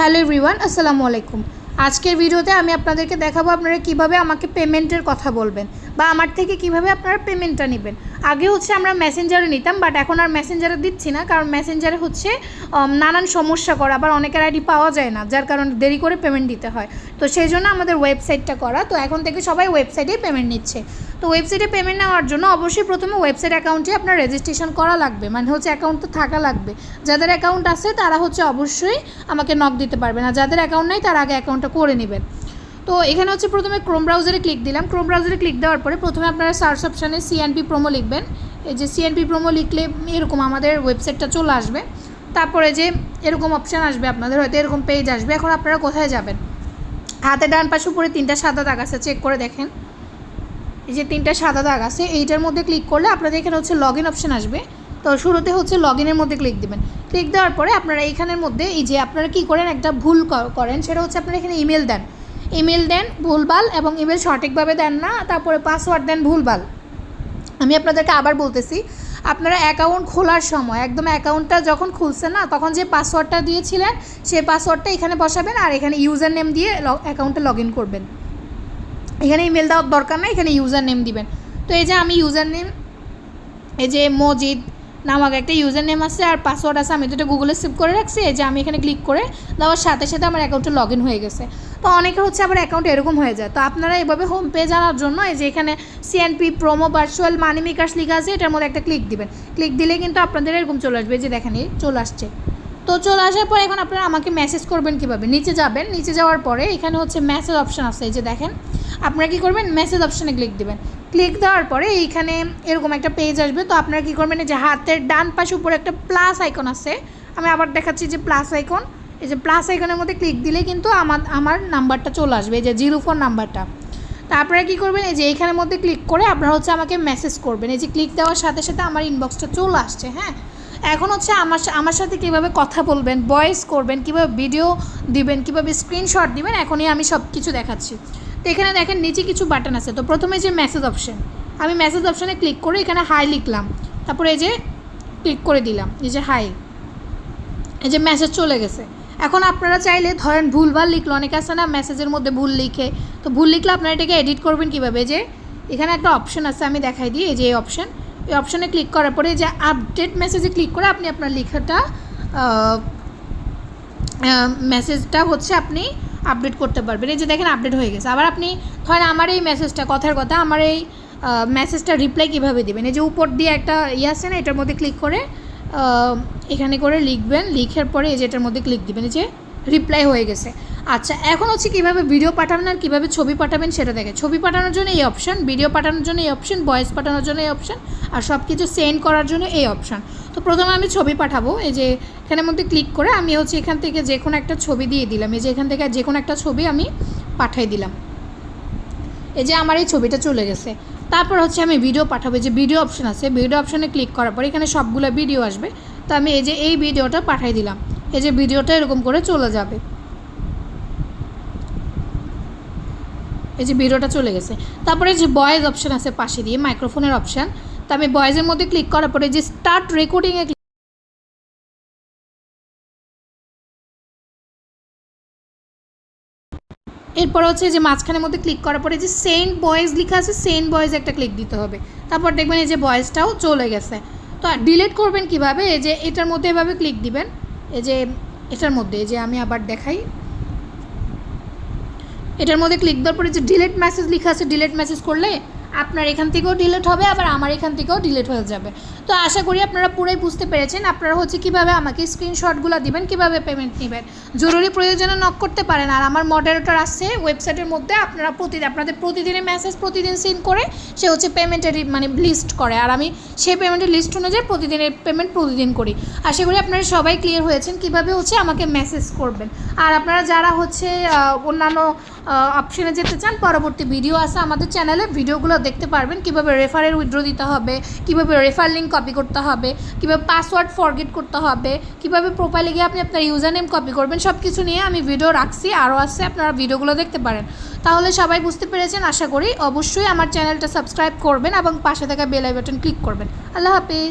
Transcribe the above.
Hello everyone, আসসালামু আলাইকুম। আজকের ভিডিওতে আমি আপনাদেরকে দেখাবো আপনারা কীভাবে আমাকে পেমেন্টের কথা বলবেন। বা আমার থেকে কীভাবে আপনারা পেমেন্টটা নেবেন? আগে হচ্ছে আমরা মেসেঞ্জারে নিতাম বাট এখন আর মেসেঞ্জারে দিচ্ছি না, কারণ মেসেঞ্জারে হচ্ছে নানান সমস্যা করা, আবার অনেকের আইডি পাওয়া যায় না, যার কারণে দেরি করে পেমেন্ট দিতে হয়। তো সেই জন্য আমাদের ওয়েবসাইটটা করা, তো এখন থেকে সবাই ওয়েবসাইটেই পেমেন্ট নিচ্ছে। তো ওয়েবসাইটে পেমেন্ট নেওয়ার জন্য অবশ্যই প্রথমে ওয়েবসাইট অ্যাকাউন্টে আপনার রেজিস্ট্রেশন করা লাগবে মানে হচ্ছে অ্যাকাউন্ট তো থাকা লাগবে। যাদের অ্যাকাউন্ট আছে, তারা হচ্ছে অবশ্যই আমাকে নক দিতে পারবে না যাদের অ্যাকাউন্ট নেই, তারা আগে অ্যাকাউন্টটা করে নেবেন। তো এখানে হচ্ছে প্রথমে ক্রোম ব্রাউজারে ক্লিক দিলাম। ক্রোম ব্রাউজারে ক্লিক দেওয়ার পরে প্রথমে আপনারা সার্চ অপশানে সিএনপি প্রোমো লিখবেন। এই যে সিএনপি প্রোমো লিখলে এরকম আমাদের ওয়েবসাইটটা চলে আসবে। তারপরে যে এরকম অপশান আসবে আপনাদের, হয়তো এরকম পেজ আসবে। এখন আপনারা কোথায় যাবেন? হাতে ডান পাশে উপরে তিনটা সাদা দাগ আছে চেক করে দেখেন। এই যে তিনটা সাদা দাগ আছে, এইটার মধ্যে ক্লিক করলে আপনাদের এখানে হচ্ছে লগ ইন অপশান আসবে। তো শুরুতে হচ্ছে লগ ইনের মধ্যে ক্লিক দেবেন। ক্লিক দেওয়ার পরে আপনারা এইখানের মধ্যে এই যে আপনারা কী করেন? একটা ভুল করেন, সেটা হচ্ছে আপনারা এখানে ইমেল দেন। ইমেল দেন ভুলভাল এবং ইমেল সঠিকভাবে দেন না, তারপরে পাসওয়ার্ড দেন ভুলভাল। আমি আপনাদেরকে আবার বলতেছি, আপনারা অ্যাকাউন্ট খোলার সময়, একদম অ্যাকাউন্টটা যখন খুলছেন না, তখন যে পাসওয়ার্ডটা দিয়েছিলেন সেই পাসওয়ার্ডটা এখানে বসাবেন আর এখানে ইউজার নেম দিয়ে অ্যাকাউন্টে লগ ইন করবেন। এখানে ইমেল দেওয়ার দরকার নাই, এখানে ইউজার নেম দিবেন। তো এই যে আমি ইউজার নেম, এই যে মজিদ নামক একটা ইউজার নেম আছে আর পাসওয়ার্ড আছে, আমি তো এটা গুগলে সেভ করে রাখছি যে আমি এখানে ক্লিক করে দেওয়ার সাথে সাথে আমার অ্যাকাউন্টে লগ ইন হয়ে গেছে। তো অনেকের হচ্ছে আমার অ্যাকাউন্ট এরকম হয়ে যায়। তো আপনারা এভাবে হোম পেজ আনার জন্য এই যে এখানে CNP promo virtual money makers লিখা আছে, এটার মধ্যে একটা ক্লিক দিবেন। ক্লিক দিলে কিন্তু আপনাদের এরকম চলে আসবে যে দেখেন এই চলে আসছে। তো চলে আসার পরে এখন আপনারা আমাকে মেসেজ করবেন কীভাবে? নিচে যাবেন, নিচে যাওয়ার পরে এখানে হচ্ছে মেসেজ অপশান আছে, এই যে দেখেন। আপনারা কী করবেন? মেসেজ অপশানে ক্লিক দেবেন। ক্লিক দেওয়ার পরে এইখানে এরকম একটা পেজ আসবে। তো আপনারা কী করবেন? এই যে হাতের ডান পাশে উপরে একটা প্লাস আইকন আছে। আমি আবার দেখাচ্ছি যে প্লাস আইকন এই যে প্লাস আইকনের মধ্যে ক্লিক দিলে কিন্তু আমার আমার নাম্বারটা চলে আসবে। এই যে জিরো ফোর নাম্বারটা তা আপনারা কী করবেন? এই যে এইখানের মধ্যে ক্লিক করে আপনারা হচ্ছে আমাকে মেসেজ করবেন। এই যে ক্লিক দেওয়ার সাথে সাথে আমার ইনবক্সটা চলে আসছে হ্যাঁ? এখন হচ্ছে আমার আমার সাথে কীভাবে কথা বলবেন ভয়েস করবেন, কীভাবে ভিডিও দিবেন, কীভাবে স্ক্রিনশট দিবেন, এখনই আমি সব কিছু দেখাচ্ছি। তো এখানে দেখেন নিচে কিছু বাটন আছে। তো প্রথমে যে মেসেজ অপশন আমি মেসেজ অপশানে ক্লিক করে এখানে হাই লিখলাম। তারপরে এই যে ক্লিক করে দিলাম, এই যে হাই এই যে মেসেজ চলে গেছে। এখন আপনারা চাইলে ধরেন ভুলভাল লিখলো, অনেকে আছে না মেসেজের মধ্যে ভুল লিখে। তো ভুল লিখলে আপনারা এটাকে এডিট করবেন কীভাবে? যে এখানে একটা অপশন আছে, আমি দেখাই দিই, এই যে এই অপশন এই অপশনে ক্লিক করার পরে যে আপডেট মেসেজে ক্লিক করে আপনি আপনার লেখাটা মেসেজটা হচ্ছে আপনি আপডেট করতে পারবেন। এই যে দেখেন আপডেট হয়ে গেছে। আবার আপনি ধরেন আমার এই মেসেজটা কথার কথা, আমার এই মেসেজটা রিপ্লাই কীভাবে দেবেন? এই যে উপর দিয়ে একটা ইয়ে আছে না, এটার মধ্যে ক্লিক করে এখানে করে লিখবেন। লিখার পরে এই যে এটার মধ্যে ক্লিক দেবেন। এই যে রিপ্লাই হয়ে গেছে। আচ্ছা এখন হচ্ছে কীভাবে ভিডিও পাঠাবেন আর কীভাবে ছবি পাঠাবেন সেটা দেখে। ছবি পাঠানোর জন্য এই অপশান ভিডিও পাঠানোর জন্য এই অপশান ভয়েস পাঠানোর জন্য এই অপশান আর সব কিছু সেন্ড করার জন্য এই অপশান তো প্রথমে আমি ছবি পাঠাবো, এই যে এখানের মধ্যে ক্লিক করে আমি হচ্ছে এখান থেকে যে কোনো একটা ছবি দিয়ে দিলাম। এই যে এখান থেকে যে কোনো একটা ছবি আমি পাঠাই দিলাম। এই যে আমার এই ছবিটা চলে গেছে। তারপর হচ্ছে আমি ভিডিও পাঠাবো যে ভিডিও অপশান আছে। ভিডিও অপশানে ক্লিক করার পর এখানে সবগুলো ভিডিও আসবে। তো আমি এই যে এই ভিডিওটা পাঠাই দিলাম। এই যে ভিডিওটা এরকম করে চলে যাবে। এই যে ভিডিওটা চলে গেছে। তারপরে যে বয়েজ অপশন আছে পাশে দিয়ে মাইক্রোফোনের অপশান তো আমি ভয়েসের মধ্যে ক্লিক করার পরে যে স্টার্ট রেকর্ডিংয়ে এরপর হচ্ছে যে মাঝখানের মধ্যে ক্লিক করার পরে যে সেন্ট বয়েজ লেখা আছে সেন্ট বয়েজ একটা ক্লিক দিতে হবে। তারপর দেখবেন এই যে বয়েসটাও চলে গেছে। তো ডিলিট করবেন কীভাবে? এই যে এটার মধ্যে এভাবে ক্লিক দিবেন। এই যে এটার মধ্যে, এই যে আমি আবার দেখাই। এটার মধ্যে ক্লিক দেওয়ার পরে যে ডিলেট মেসেজ লেখা আছে ডিলেট মেসেজ করলে আপনার এখান থেকেও ডিলেট হবে, আবার আমার এখান থেকেও ডিলেট হয়ে যাবে। তো আশা করি আপনারা পুরোই বুঝতে পেরেছেন। আপনারা হচ্ছে কীভাবে আমাকে স্ক্রিনশটগুলো দিবেন, কীভাবে পেমেন্ট নেবেন। জরুরি প্রয়োজনে নক করতে পারেন। আর আমার মডারেটর আছে ওয়েবসাইটের মধ্যে আপনারা প্রতিদিন আপনাদের প্রতিদিনের মেসেজ প্রতিদিন সেন্ড করে সে হচ্ছে পেমেন্টের মানে লিস্ট করে। আর আমি সেই পেমেন্টের লিস্ট অনুযায়ী প্রতিদিনের পেমেন্ট প্রতিদিন করি। আশা করি আপনারা সবাই ক্লিয়ার হয়েছেন কীভাবে হচ্ছে আমাকে মেসেজ করবেন। আর আপনারা যারা হচ্ছে অন্যান্য অপশনে যেতে চান, পরবর্তী ভিডিও আছে আমাদের চ্যানেলে ভিডিওগুলো দেখতে পারবেন। কীভাবে রেফারের উইড্রো দিতে হবে, কীভাবে রেফার লিঙ্ক কপি করতে হবে, কীভাবে পাসওয়ার্ড ফরগেট করতে হবে, কীভাবে প্রোফাইলে গিয়ে আপনি আপনার ইউজার নেম কপি করবেন সব কিছু নিয়ে আমি ভিডিও রাখছি। আরও আছে, আপনারা ভিডিওগুলো দেখতে পারেন। তাহলে সবাই বুঝতে পেরেছেন, আশা করি অবশ্যই আমার চ্যানেলটা সাবস্ক্রাইব করবেন এবং পাশে থাকা বেলাই বাটন ক্লিক করবেন। আল্লাহ হাফিজ।